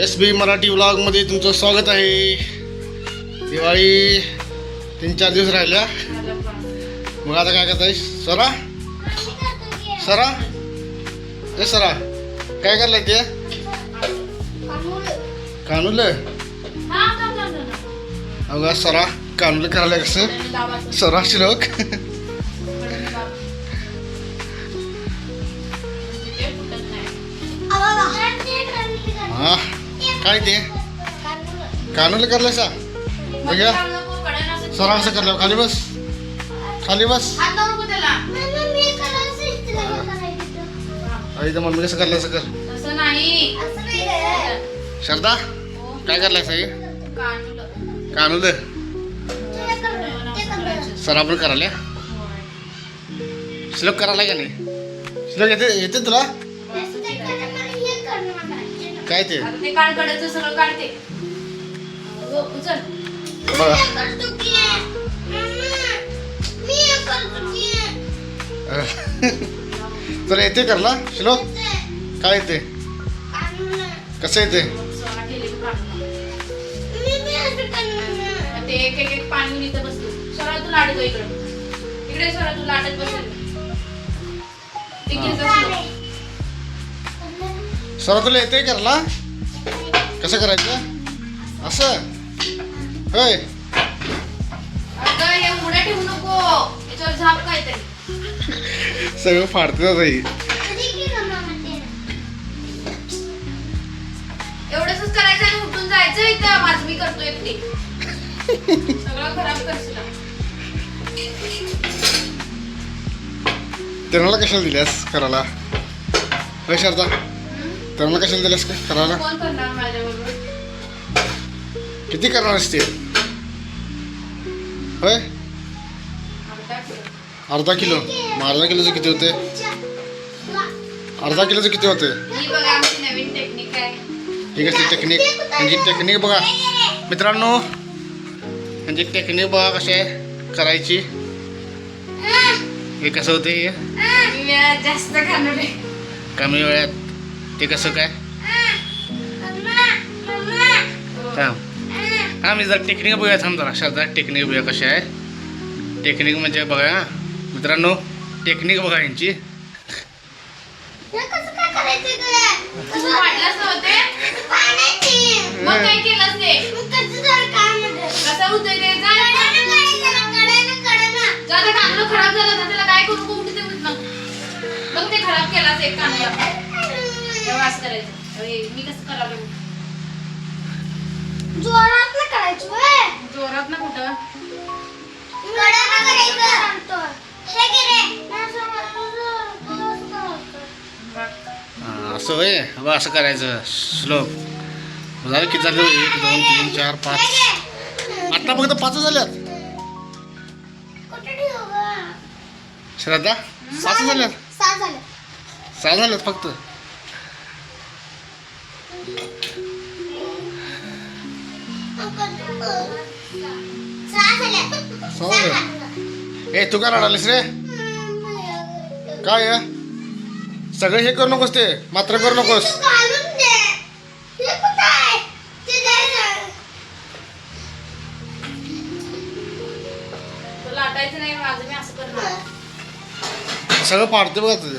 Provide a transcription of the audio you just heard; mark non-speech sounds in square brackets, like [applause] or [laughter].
S बी मराठी व्लॉगमध्ये तुमचं स्वागत आहे. दिवाळी तीन चार दिवस राहिल्या. मग आता काय करताय? सरा? सरा? ए सरा काय करलाय ते? कानूल? अगं सरा कानूल करायला कसं सरा शिलोक. [laughs] हा. काय ते? कानूल करलाय सा बघ्या. सरा कसं करलं खाली बस. खाली बस. आई तर मम्मी कसं करलं असं कर. तसं नाही. शारदा काय करलाय साई कानूल सरा पण करायला. श्लोक करायला का नाही श्लोक येते येते तुला? काय ते? आता ते काळकड्याचं सगळं काढते. हो, उचल. बघा. [laughs] तुला येते करला श्लोक काय येते? कसं येते? सोळा केले की काढून मग ते एक एक एक पाणी तू लाडतो इकडे. इकडे तू लाटत बसेल. ते. सरा तुला येते करला कसं करायचं? असं? होय. हे सगळं फाडते जाई एवढंच करायचं आणि उठून जायचं इथं. माझं मी करतो एकटी. सगळं खराब करशील. त्यांना कशाला दिल्यास करायला? होय शारदा त्यांना कशाला दिल्यास का? करायला? कोण करणार माझ्याबरोबर? किती करणार असते होय? अर्धा किलो. अर्धा किलो? मग अर्धा किलोचं किती होते अर्धा किलोचं किती होते ही बघा आमची नवीन टेक्निक आहे. ही कसली टेक्निक म्हणजे टेक्निक बघा. मित्रांनो म्हणजे टेक्निक बघा कशी आहे करायची. हे कसं होते हे मी वेळात जास्त खाणार आहे. कमी वेळात. ते कसं काय? थांब. हा मी जरा टेक्निक बघूया थांब जरा. शारदा टेक्निक बघूया कशी आहे. टेक्निक म्हणजे बघा मित्रांनो टेक्निक बघा यांची. ते? खराब झाला त्याला काय करू? ते ते खराब एक कांदा तेव्हा असं करायचं अरे, मी कसं करावं जोरात ना करायचं व्हय. जोरात ना कुठं करायचं. हे घे रे. असं असं करायचं. हा, असं होय बघा असं करायचं श्लोक झालं किती झालं एक दोन तीन चार पाच आता फक्त पाच झाल्यात कुठे ठेवू गं? श्रद्धा पाच झाल्यात सहा झाले. सहा झाल्यात फक्त. ए तू काय रडालीस रे काय आहे? सगळं हे करू नकोस ते मात्र करू नकोस सगळं पाडते बघा तुझं